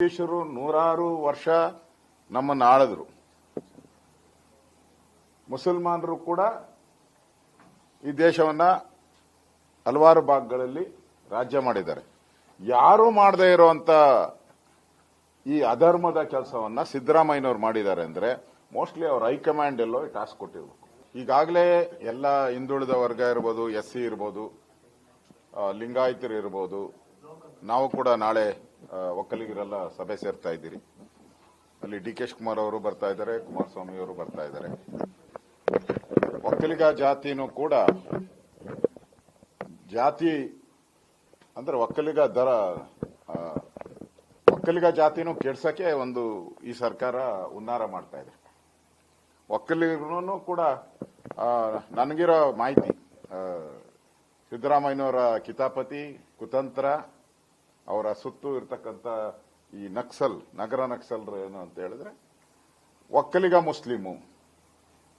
ಬ್ರಿಟಿಷರು ನೂರಾರು ವರ್ಷ ನಮ್ಮನ್ನು ಆಳಿದ್ರು. ಮುಸಲ್ಮಾನರು ಕೂಡ ಈ ದೇಶವನ್ನ ಹಲವಾರು ಭಾಗಗಳಲ್ಲಿ ರಾಜ್ಯ ಮಾಡಿದ್ದಾರೆ. ಯಾರು ಮಾಡದೇ ಇರುವಂತ ಈ ಅಧರ್ಮದ ಕೆಲಸವನ್ನ ಸಿದ್ದರಾಮಯ್ಯನವ್ರು ಮಾಡಿದ್ದಾರೆ ಅಂದ್ರೆ ಮೋಸ್ಟ್ಲಿ ಅವ್ರ ಹೈಕಮಾಂಡ್ ಎಲ್ಲೋ ಟಾಸ್ಕ್ ಕೊಟ್ಟಿರ್ಬೇಕು. ಈಗಾಗಲೇ ಎಲ್ಲ ಹಿಂದುಳಿದ ವರ್ಗ ಇರ್ಬೋದು ಎಸ್ ಸಿ ಇರ್ಬೋದು ಲಿಂಗಾಯತರು ಇರ್ಬೋದು, ನಾವು ಕೂಡ ನಾಳೆ ಒಕ್ಕಲಿಗರೆಲ್ಲ ಸಭೆ ಸೇರ್ತಾ ಇದ್ದೀರಿ. ಅಲ್ಲಿ ಡಿ ಕೆ ಶಿವಕುಮಾರ್ ಅವರು ಬರ್ತಾ ಇದ್ದಾರೆ, ಕುಮಾರಸ್ವಾಮಿ ಅವರು ಬರ್ತಾ ಇದ್ದಾರೆ. ಒಕ್ಕಲಿಗ ಜಾತಿನೂ ಕೂಡ ಜಾತಿ ಅಂದ್ರೆ ಒಕ್ಕಲಿಗ ದರ ಒಕ್ಕಲಿಗ ಜಾತಿನೂ ಕೆಡ್ಸಕ್ಕೆ ಒಂದು ಈ ಸರ್ಕಾರ ಉನ್ನಾರ ಮಾಡ್ತಾ ಇದೆ. ಒಕ್ಕಲಿಗರೂ ಕೂಡ ನನಗಿರೋ ಮಾಹಿತಿ ಸಿದ್ದರಾಮಯ್ಯನವರ ಕಿತಾಪತಿ, ಕುತಂತ್ರ ಅವರ ಸುತ್ತು ಇರತಕ್ಕಂತ ಈ ನಕ್ಸಲ್, ನಗರ ನಕ್ಸಲ್ರು ಏನು ಅಂತ ಹೇಳಿದ್ರೆ, ಒಕ್ಕಲಿಗ ಮುಸ್ಲಿಮು,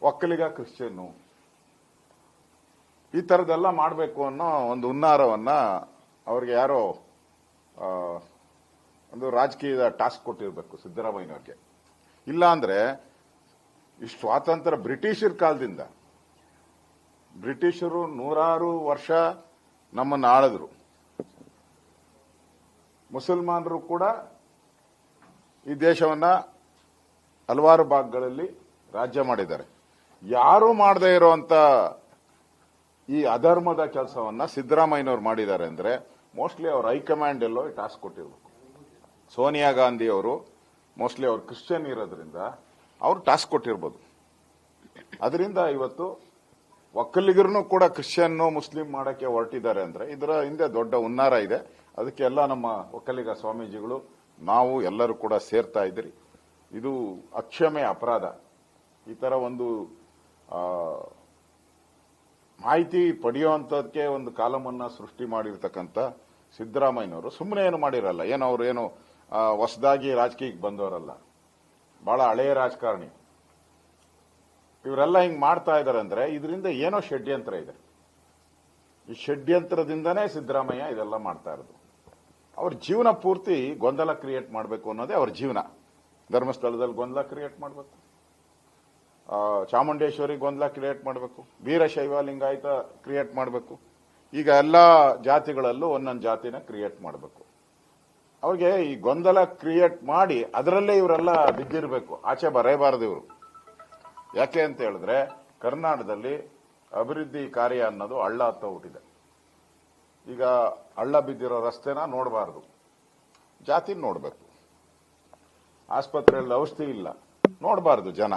ಒಕ್ಕಲಿಗ ಕ್ರಿಶ್ಚಿಯನ್ನು ಈ ಥರದ್ದೆಲ್ಲ ಮಾಡಬೇಕು ಅನ್ನೋ ಒಂದು ಹುನ್ನಾರವನ್ನ ಅವ್ರಿಗೆ ಯಾರೋ ಒಂದು ರಾಜಕೀಯದ ಟಾಸ್ಕ್ ಕೊಟ್ಟಿರಬೇಕು ಸಿದ್ದರಾಮಯ್ಯನವ್ರಿಗೆ. ಇಲ್ಲ ಅಂದ್ರೆ, ಈ ಸ್ವಾತಂತ್ರ್ಯ ಬ್ರಿಟಿಷರ ಕಾಲದಿಂದ, ಬ್ರಿಟಿಷರು ನೂರಾರು ವರ್ಷ ನಮ್ಮನ್ನು ಆಳಿದ್ರು. ಮುಸಲ್ಮಾನರು ಕೂಡ ಈ ದೇಶವನ್ನ ಹಲವಾರು ಭಾಗಗಳಲ್ಲಿ ರಾಜ್ಯ ಮಾಡಿದ್ದಾರೆ. ಯಾರು ಮಾಡದೇ ಇರುವಂತ ಈ ಅಧರ್ಮದ ಕೆಲಸವನ್ನ ಸಿದ್ದರಾಮಯ್ಯನವ್ರು ಮಾಡಿದ್ದಾರೆ ಅಂದ್ರೆ ಮೋಸ್ಟ್ಲಿ ಅವ್ರ ಹೈಕಮಾಂಡ್ ಎಲ್ಲೋ ಟಾಸ್ಕ್ ಕೊಟ್ಟಿರ್ಬೇಕು. ಸೋನಿಯಾ ಗಾಂಧಿ ಅವರು ಮೋಸ್ಟ್ಲಿ ಅವ್ರು ಕ್ರಿಶ್ಚಿಯನ್ ಇರೋದ್ರಿಂದ ಅವ್ರು ಟಾಸ್ಕ್ ಕೊಟ್ಟಿರ್ಬೋದು. ಅದರಿಂದ ಇವತ್ತು ಒಕ್ಕಲಿಗರನ್ನು ಕೂಡ ಕ್ರಿಶ್ಚಿಯನ್ ಮುಸ್ಲಿಂ ಮಾಡಕ್ಕೆ ಹೊರಟಿದ್ದಾರೆ ಅಂದ್ರೆ ಇದರ ಹಿಂದೆ ದೊಡ್ಡ ಹುನ್ನಾರ ಇದೆ. ಅದಕ್ಕೆಲ್ಲ ನಮ್ಮ ಒಕ್ಕಲಿಗ ಸ್ವಾಮೀಜಿಗಳು, ನಾವು ಎಲ್ಲರೂ ಕೂಡ ಸೇರ್ತಾ ಇದ್ದೀರಿ. ಇದು ಅಕ್ಷಮೆ ಅಪರಾಧ. ಈ ಥರ ಒಂದು ಮಾಹಿತಿ ಪಡೆಯುವಂತದಕ್ಕೆ ಒಂದು ಕಾಲಮನ್ನ ಸೃಷ್ಟಿ ಮಾಡಿರ್ತಕ್ಕಂಥ ಸಿದ್ದರಾಮಯ್ಯನವರು ಸುಮ್ಮನೆ ಏನು ಮಾಡಿರಲ್ಲ. ಏನು ಅವರು ಏನು ಹೊಸದಾಗಿ ರಾಜಕೀಯಕ್ಕೆ ಬಂದವರಲ್ಲ. ಬಹಳ ಹಳೆಯ ರಾಜಕಾರಣಿ. ಇವರೆಲ್ಲ ಹಿಂಗ್ ಮಾಡ್ತಾ ಇದಾರೆ ಅಂದ್ರೆ ಇದರಿಂದ ಏನೋ ಷಡ್ಯಂತ್ರ ಇದೆ. ಈ ಷಡ್ಯಂತ್ರದಿಂದನೇ ಸಿದ್ದರಾಮಯ್ಯ ಇದೆಲ್ಲ ಮಾಡ್ತಾ ಇರೋದು. ಅವ್ರ ಜೀವನ ಪೂರ್ತಿ ಗೊಂದಲ ಕ್ರಿಯೇಟ್ ಮಾಡಬೇಕು ಅನ್ನೋದೇ ಅವ್ರ ಜೀವನ. ಧರ್ಮಸ್ಥಳದಲ್ಲಿ ಗೊಂದಲ ಕ್ರಿಯೇಟ್ ಮಾಡಬೇಕು. ಚಾಮುಂಡೇಶ್ವರಿ ಗೊಂದಲ ಕ್ರಿಯೇಟ್ ಮಾಡಬೇಕು. ವೀರಶೈವ ಲಿಂಗಾಯತ ಕ್ರಿಯೇಟ್ ಮಾಡಬೇಕು. ಈಗ ಎಲ್ಲ ಜಾತಿಗಳಲ್ಲೂ ಒಂದೊಂದು ಜಾತಿನ ಕ್ರಿಯೇಟ್ ಮಾಡಬೇಕು. ಅವ್ರಿಗೆ ಈ ಗೊಂದಲ ಕ್ರಿಯೇಟ್ ಮಾಡಿ ಅದರಲ್ಲೇ ಇವರೆಲ್ಲ ಬಿದ್ದಿರಬೇಕು. ಆಚೆ ಬರೇಬಾರದು ಇವರು. ಯಾಕೆ ಅಂತ ಹೇಳಿದ್ರೆ ಕರ್ನಾಟಕದಲ್ಲಿ ಅಭಿವೃದ್ಧಿ ಕಾರ್ಯ ಅನ್ನೋದು ಹಳ್ಳ ಹತ್ತ ಹುಟ್ಟಿದೆ. ಈಗ ಹಳ್ಳ ಬಿದ್ದಿರೋ ರಸ್ತೆನ ನೋಡಬಾರದು. ಜಾತಿ ನೋಡಬೇಕು. ಆಸ್ಪತ್ರೆಯಲ್ಲಿ ಔಷಧಿ ಇಲ್ಲ. ನೋಡಬಾರದು ಜನ.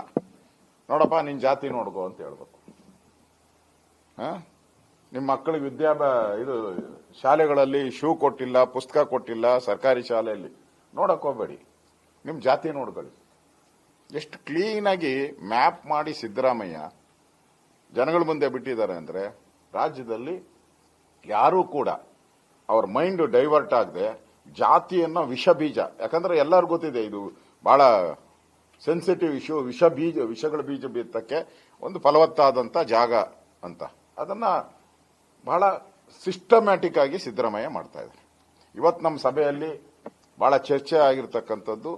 ನೋಡಪ್ಪ, ನಿನ್ ಜಾತಿ ನೋಡ್ಕೋ ಅಂತ ಹೇಳ್ಬೇಕು? ನಿಮ್ಮ ಮಕ್ಕಳಿಗೆ ವಿದ್ಯಾಭ್ಯಾ ಇದು ಶಾಲೆಗಳಲ್ಲಿ ಶೂ ಕೊಟ್ಟಿಲ್ಲ, ಪುಸ್ತಕ ಕೊಟ್ಟಿಲ್ಲ ಸರ್ಕಾರಿ ಶಾಲೆಯಲ್ಲಿ. ನೋಡಕ್ ಹೋಗ್ಬೇಡಿ. ನಿಮ್ ಜಾತಿ ನೋಡ್ಕೊಳ್ಳಿ. ಎಷ್ಟು ಕ್ಲೀನ್ ಆಗಿ ಮ್ಯಾಪ್ ಮಾಡಿ ಸಿದ್ದರಾಮಯ್ಯ ಜನಗಳ ಮುಂದೆ ಬಿಟ್ಟಿದ್ದಾರೆ ಅಂದರೆ ರಾಜ್ಯದಲ್ಲಿ ಯಾರೂ ಕೂಡ ಅವ್ರ ಮೈಂಡ್ ಡೈವರ್ಟ್ ಆಗದೆ ಜಾತಿಯನ್ನ ವಿಷ ಬೀಜ ಯಾಕಂದ್ರೆ ಎಲ್ಲರಿಗೂ ಗೊತ್ತಿದೆ, ಇದು ಬಹಳ ಸೆನ್ಸಿಟಿವ್ ಇಶ್ಯೂ ವಿಷ ಬೀಜ ವಿಷಗಳ ಬೀಜ ಬಿತ್ತಕ್ಕೆ ಒಂದು ಫಲವತ್ತಾದಂತ ಜಾಗ ಅಂತ. ಅದನ್ನ ಬಹಳ ಸಿಸ್ಟಮ್ಯಾಟಿಕ್ ಆಗಿ ಸಿದ್ದರಾಮಯ್ಯ ಮಾಡ್ತಾ ಇದ್ದಾರೆ. ಇವತ್ತು ನಮ್ಮ ಸಭೆಯಲ್ಲಿ ಬಹಳ ಚರ್ಚೆ ಆಗಿರ್ತಕ್ಕಂಥದ್ದು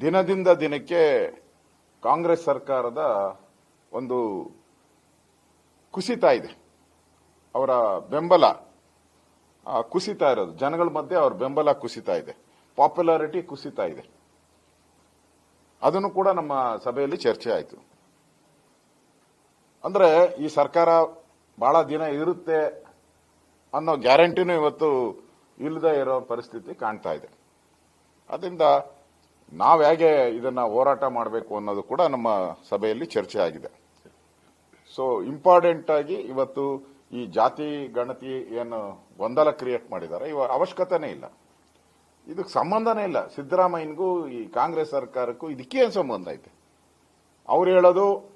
ದಿನದಿಂದ ದಿನಕ್ಕೆ ಕಾಂಗ್ರೆಸ್ ಸರ್ಕಾರದ ಒಂದು ಕುಸಿತ ಇದೆ. ಅವರ ಬೆಂಬಲ ಕುಸಿತ ಇರೋದು. ಜನಗಳ ಮಧ್ಯೆ ಅವ್ರ ಬೆಂಬಲ ಕುಸಿತ ಇದೆ. ಪಾಪ್ಯುಲಾರಿಟಿ ಕುಸಿತ ಇದೆ. ಅದನ್ನು ಕೂಡ ನಮ್ಮ ಸಭೆಯಲ್ಲಿ ಚರ್ಚೆ ಆಯಿತು. ಅಂದರೆ ಈ ಸರ್ಕಾರ ಬಹಳ ದಿನ ಇರುತ್ತೆ ಅನ್ನೋ ಗ್ಯಾರಂಟಿನೂ ಇವತ್ತು ಇಲ್ಲದೆ ಇರೋ ಪರಿಸ್ಥಿತಿ ಕಾಣ್ತಾ ಇದೆ. ಅದರಿಂದ ನಾವು ಹೇಗೆ ಇದನ್ನ ಹೋರಾಟ ಮಾಡಬೇಕು ಅನ್ನೋದು ಕೂಡ ನಮ್ಮ ಸಭೆಯಲ್ಲಿ ಚರ್ಚೆ ಆಗಿದೆ. ಸೊ ಇಂಪಾರ್ಟೆಂಟ್ ಆಗಿ ಇವತ್ತು ಈ ಜಾತಿ, ಗಣತಿ ಏನು ಗೊಂದಲ ಕ್ರಿಯೇಟ್ ಮಾಡಿದ್ದಾರೆ. ಇವ ಅವಶ್ಯಕತೆನೇ ಇಲ್ಲ. ಇದಕ್ಕೆ ಸಂಬಂಧನೇ ಇಲ್ಲ. ಸಿದ್ದರಾಮಯ್ಯನಿಗೂ, ಈ ಕಾಂಗ್ರೆಸ್ ಸರ್ಕಾರಕ್ಕೂ ಇದಕ್ಕೇನು ಸಂಬಂಧ ಐತೆ? ಅವ್ರು ಹೇಳೋದು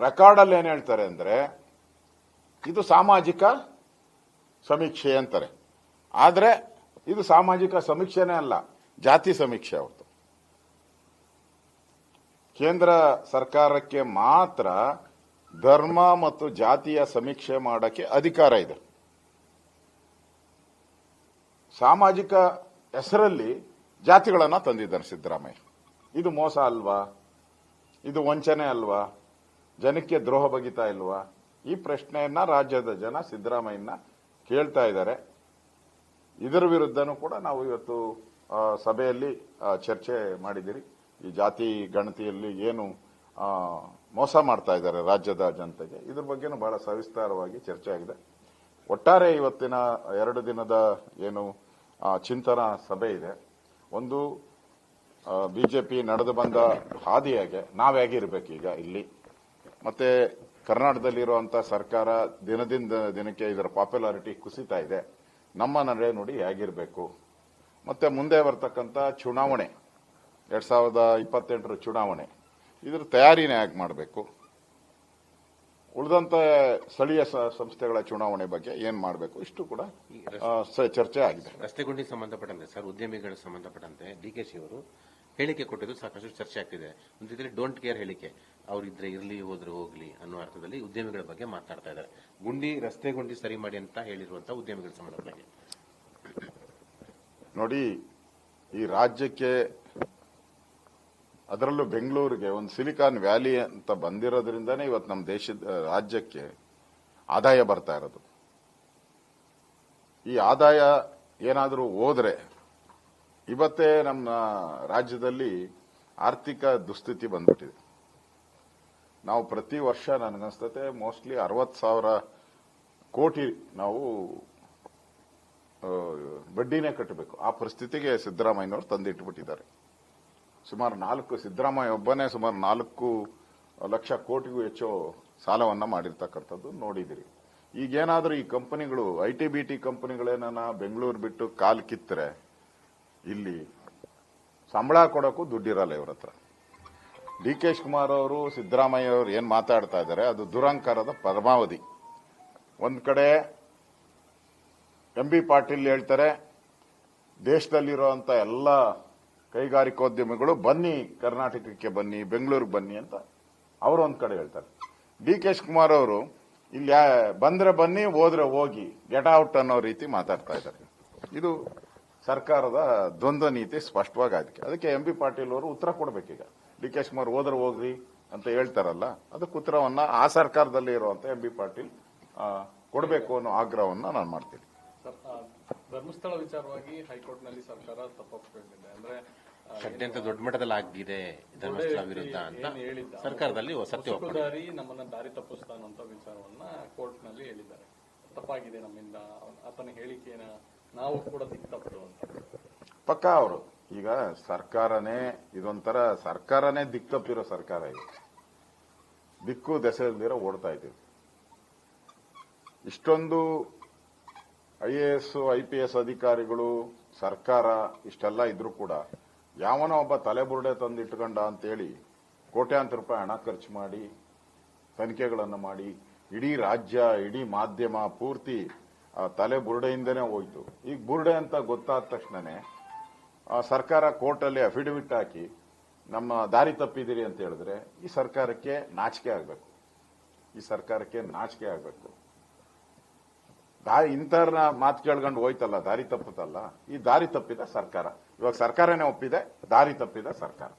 ರೆಕಾರ್ಡಲ್ಲಿ ಏನು ಹೇಳ್ತಾರೆ ಅಂದ್ರೆ, ಇದು ಸಾಮಾಜಿಕ ಸಮೀಕ್ಷೆ ಅಂತಾರೆ. ಆದರೆ, ಇದು ಸಾಮಾಜಿಕ ಸಮೀಕ್ಷೆನೇ ಅಲ್ಲ. ಜಾತಿ ಸಮೀಕ್ಷೆ ಅವತ್ತು. ಕೇಂದ್ರ ಸರ್ಕಾರಕ್ಕೆ ಮಾತ್ರ ಧರ್ಮ ಮತ್ತು ಜಾತಿಯ ಸಮೀಕ್ಷೆ ಮಾಡಕ್ಕೆ ಅಧಿಕಾರ ಇದೆ. ಸಾಮಾಜಿಕ ಹೆಸರಲ್ಲಿ ಜಾತಿಗಳನ್ನು ತಂದಿದ್ದಾರೆ ಸಿದ್ದರಾಮಯ್ಯ. ಇದು ಮೋಸ ಅಲ್ವಾ? ಇದು ವಂಚನೆ ಅಲ್ವಾ? ಜನಕ್ಕೆ ದ್ರೋಹ ಬಗಿತಾ ಇಲ್ವಾ? ಈ ಪ್ರಶ್ನೆಯನ್ನ ರಾಜ್ಯದ ಜನ ಸಿದ್ದರಾಮಯ್ಯನ ಕೇಳ್ತಾ ಇದ್ದಾರೆ. ಇದರ ವಿರುದ್ಧನೂ ಕೂಡ ನಾವು ಇವತ್ತು ಸಭೆಯಲ್ಲಿ ಚರ್ಚೆ ಮಾಡಿದಿರಿ ಈ ಜಾತಿ, ಗಣತಿಯಲ್ಲಿ ಏನು ಮೋಸ ಮಾಡ್ತಾ ಇದ್ದಾರೆ ರಾಜ್ಯದ ಜನತೆಗೆ. ಇದ್ರ ಬಗ್ಗೆನೂ ಬಹಳ ಸವಿಸ್ತಾರವಾಗಿ ಚರ್ಚೆ ಆಗಿದೆ. ಒಟ್ಟಾರೆ ಇವತ್ತಿನ ಎರಡು ದಿನದ ಏನು ಚಿಂತನ ಸಭೆ ಇದೆ. ಒಂದು ಬಿಜೆಪಿ ನಡೆದು ಬಂದ ಹಾದಿಯಾಗೆ ನಾವ್ ಹೇಗಿರ್ಬೇಕು ಈಗ ಇಲ್ಲಿ? ಮತ್ತೆ ಕರ್ನಾಟಕದಲ್ಲಿರುವಂಥ ಸರ್ಕಾರ ದಿನದಿಂದ ದಿನಕ್ಕೆ ಇದರ ಪಾಪ್ಯುಲಾರಿಟಿ ಕುಸಿತಾ ಇದೆ. ನಮ್ಮ ನಡೆ ನೋಡಿ ಹೇಗಿರಬೇಕು? ಮತ್ತೆ ಮುಂದೆ ಬರ್ತಕ್ಕಂಥ ಚುನಾವಣೆ ಎರಡ್ ಸಾವಿರದ ಇಪ್ಪತ್ತೆಂಟರ ಚುನಾವಣೆ ಇದ್ರ ತಯಾರಿನೇ ಯಾಕೆ ಮಾಡಬೇಕು? ಉಳಿದಂತ ಸ್ಥಳೀಯ ಸಂಸ್ಥೆಗಳ ಚುನಾವಣೆ ಬಗ್ಗೆ ಏನ್ ಮಾಡಬೇಕು? ಇಷ್ಟು ಕೂಡ ಚರ್ಚೆ ಆಗಿದೆ. ರಸ್ತೆ ಗುಂಡಿ ಸಂಬಂಧಪಟ್ಟಂತೆ ಸರ್ ಉದ್ಯಮಿಗಳ ಸಂಬಂಧಪಟ್ಟಂತೆ ಡಿ ಕೆ ಶಿ ಅವರು ಹೇಳಿಕೆ ಕೊಟ್ಟಿದ್ದು ಸಾಕಷ್ಟು ಚರ್ಚೆ ಆಗ್ತಿದೆ. ಒಂದು ರೀತಿಯಲ್ಲಿ ಡೋಂಟ್ ಕೇರ್ ಹೇಳಿಕೆ. ಅವ್ರಿದ್ರೆ ಇರ್ಲಿ ಹೋದ್ರೆ ಹೋಗ್ಲಿ ಅನ್ನೋ ಅರ್ಥದಲ್ಲಿ ಉದ್ಯಮಿಗಳ ಬಗ್ಗೆ ಮಾತಾಡ್ತಾ ಇದ್ದಾರೆ. ಗುಂಡಿ ರಸ್ತೆ ಗುಂಡಿ ಸರಿ ಮಾಡಿ ಅಂತ ಹೇಳಿರುವಂತಹ ಉದ್ಯಮಿಗಳ ಸಂಬಂಧಪಟ್ಟ ನೋಡಿ, ಈ ರಾಜ್ಯಕ್ಕೆ, ಅದರಲ್ಲೂ ಬೆಂಗಳೂರಿಗೆ ಒಂದು ಸಿಲಿಕಾನ್ ವ್ಯಾಲಿ ಅಂತ ಬಂದಿರೋದ್ರಿಂದನೇ ಇವತ್ತು ನಮ್ಮ ದೇಶದ ರಾಜ್ಯಕ್ಕೆ ಆದಾಯ ಬರ್ತಾ ಇರೋದು. ಈ ಆದಾಯ ಏನಾದರೂ ಹೋದ್ರೆ, ಇವತ್ತೇ ನಮ್ಮ ರಾಜ್ಯದಲ್ಲಿ ಆರ್ಥಿಕ ದುಸ್ಥಿತಿ ಬಂದ್ಬಿಟ್ಟಿದೆ. ನಾವು ಪ್ರತಿ ವರ್ಷ ನನಗನ್ಸ್ತತೆ ಮೋಸ್ಟ್ಲಿ ಅರವತ್ತು ಸಾವಿರ ಕೋಟಿ ನಾವು ಬಡ್ಡಿನೇ ಕಟ್ಟಬೇಕು. ಆ ಪರಿಸ್ಥಿತಿಗೆ ಸಿದ್ದರಾಮಯ್ಯನವರು ತಂದಿಟ್ಟುಬಿಟ್ಟಿದ್ದಾರೆ ಸುಮಾರು ನಾಲ್ಕು, ಸಿದ್ದರಾಮಯ್ಯ ಒಬ್ಬನೇ ಸುಮಾರು ನಾಲ್ಕು ಲಕ್ಷ ಕೋಟಿಗೂ ಹೆಚ್ಚು ಸಾಲವನ್ನ ಮಾಡಿರ್ತಕ್ಕಂಥದ್ದು ನೋಡಿದಿರಿ. ಈಗೇನಾದರೂ ಈ ಕಂಪನಿಗಳು ಐ ಟಿ ಬಿ ಟಿ ಕಂಪನಿಗಳೇನ ಬೆಂಗಳೂರು ಬಿಟ್ಟು ಕಾಲು ಕಿತ್ತರೆ ಇಲ್ಲಿ ಸಂಬಳ ಕೊಡೋಕ್ಕೂ ದುಡ್ಡಿರಲ್ಲ ಇವ್ರ ಹತ್ರ. ಡಿ ಕೆ ಶಿವಕುಮಾರ್ ಅವರು, ಸಿದ್ದರಾಮಯ್ಯ ಅವರು ಏನು ಮಾತಾಡ್ತಾ ಇದ್ದಾರೆ, ಅದು ದುರಂಕಾರದ ಪರಮಾವಧಿ. ಒಂದು ಕಡೆ ಎಂ ಬಿ ಪಾಟೀಲ್ ಹೇಳ್ತಾರೆ ದೇಶದಲ್ಲಿರುವಂಥ ಎಲ್ಲ ಕೈಗಾರಿಕೋದ್ಯಮಿಗಳು ಬನ್ನಿ, ಕರ್ನಾಟಕಕ್ಕೆ ಬನ್ನಿ, ಬೆಂಗಳೂರಿಗೆ ಬನ್ನಿ ಅಂತ ಅವರು ಒಂದು ಕಡೆ ಹೇಳ್ತಾರೆ. ಡಿ ಕೆ ಶಿವಕುಮಾರ್ ಅವರು ಇಲ್ಲಿ ಬಂದ್ರೆ ಬನ್ನಿ, ಹೋದ್ರೆ ಹೋಗಿ, ಗೆಟ್ ಔಟ್ ಅನ್ನೋ ರೀತಿ ಮಾತಾಡ್ತಾ ಇದ್ದಾರೆ. ಇದು ಸರ್ಕಾರದ ದ್ವಂದ್ವ ನೀತಿ ಸ್ಪಷ್ಟವಾಗಿ ಅದಕ್ಕೆ ಅದಕ್ಕೆ ಎಂ ಬಿ ಪಾಟೀಲ್ ಅವರು ಉತ್ತರ ಕೊಡಬೇಕೀಗ ಡಿ ಕೆ ಶಿವಕುಮಾರ್ ಹೋದ್ರೆ ಹೋಗ್ರಿ ಅಂತ ಹೇಳ್ತಾರಲ್ಲ, ಅದಕ್ಕೆ ಉತ್ತರವನ್ನ ಆ ಸರ್ಕಾರದಲ್ಲಿ ಇರುವಂತ ಎಂ ಬಿ ಪಾಟೀಲ್ ಕೊಡಬೇಕು ಅನ್ನೋ ಆಗ್ರಹವನ್ನ ನಾನು ಮಾಡ್ತೀನಿ. ಧರ್ಮಸ್ಥಳ ವಿಚಾರವಾಗಿ ಹೈಕೋರ್ಟ್ನಲ್ಲಿ ಸರ್ಕಾರ ತಪ್ಪಿದೆ ಅಂದ್ರೆ ಷಡ್ಯಂತ್ರ ದೊಡ್ಡ ಮಟ್ಟದಲ್ಲಿ ಆಗಿದೆ ಧರ್ಮಸ್ಥಳ ವಿರುದ್ಧ ಅಂತ ಹೇಳಿದ್ದ? ಸರ್ಕಾರದಲ್ಲಿ ಸತ್ಯ ದಾರಿ ನಮ್ಮನ್ನ ದಾರಿ ತಪ್ಪಿಸ್ತಾನ ಅಂತ ವಿಚಾರವನ್ನ ಕೋರ್ಟ್ನಲ್ಲಿ ಹೇಳಿದ್ದಾರೆ. ತಪ್ಪಾಗಿದೆ ನಮ್ಮಿಂದ ಆತನ ಹೇಳಿಕೆನ ನಾವು ಕೂಡ ದಿಕ್ಕು ತಪ್ಪು ಅಂತ. ಪಕ್ಕ ಅವರು ಈಗ ಸರ್ಕಾರನೇ ಇದೊಂಥರ ಸರ್ಕಾರನೇ ದಿಕ್ ತಪ್ಪಿರೋ ಸರ್ಕಾರ ಇದು. ದಿಕ್ಕು ದೆಸೆಯಲ್ಲಿರೋ ಓಡ್ತಾ ಇದ್ದೀವಿ. ಇಷ್ಟೊಂದು I A S, I P S ಅಧಿಕಾರಿಗಳು, ಸರ್ಕಾರ, ಇಷ್ಟೆಲ್ಲ ಇದ್ರೂ ಕೂಡ ಯಾವನೋ ಒಬ್ಬ ತಲೆಬುರುಡೆ ತಂದಿಟ್ಕೊಂಡ ಅಂತೇಳಿ ಕೋಟ್ಯಾಂತರ ರೂಪಾಯಿ ಹಣ ಖರ್ಚು ಮಾಡಿ, ತನಿಖೆಗಳನ್ನು ಮಾಡಿ, ಇಡೀ ರಾಜ್ಯ, ಇಡೀ ಮಾಧ್ಯಮ ಪೂರ್ತಿ ಆ ತಲೆ ಬುರುಡೆಯಿಂದನೇ ಹೋಯ್ತು. ಈಗ ಬುರುಡೆ ಅಂತ ಗೊತ್ತಾದ ತಕ್ಷಣನೇ ಸರ್ಕಾರ ಕೋರ್ಟಲ್ಲಿ ಅಫಿಡವಿಟ್ ಹಾಕಿ, ನಮ್ಮ ದಾರಿ ತಪ್ಪಿದಿರಿ ಅಂತ ಹೇಳಿದ್ರೆ ಈ ಸರ್ಕಾರಕ್ಕೆ ನಾಚಿಕೆ ಆಗಬೇಕು. ಈ ಸರ್ಕಾರಕ್ಕೆ ನಾಚಿಕೆ ಆಗಬೇಕು. ದಾರಿ ಇಂಥವ್ರನ್ನ ಮಾತು ಕೇಳ್ಕೊಂಡು ಹೋಯ್ತಲ್ಲ, ದಾರಿ ತಪ್ಪುತ್ತಲ್ಲ, ಈ ದಾರಿ ತಪ್ಪಿದ ಸರ್ಕಾರ. ಇವಾಗ ಸರ್ಕಾರನೇ ಒಪ್ಪಿದೆ, ದಾರಿ ತಪ್ಪಿದ ಸರ್ಕಾರ.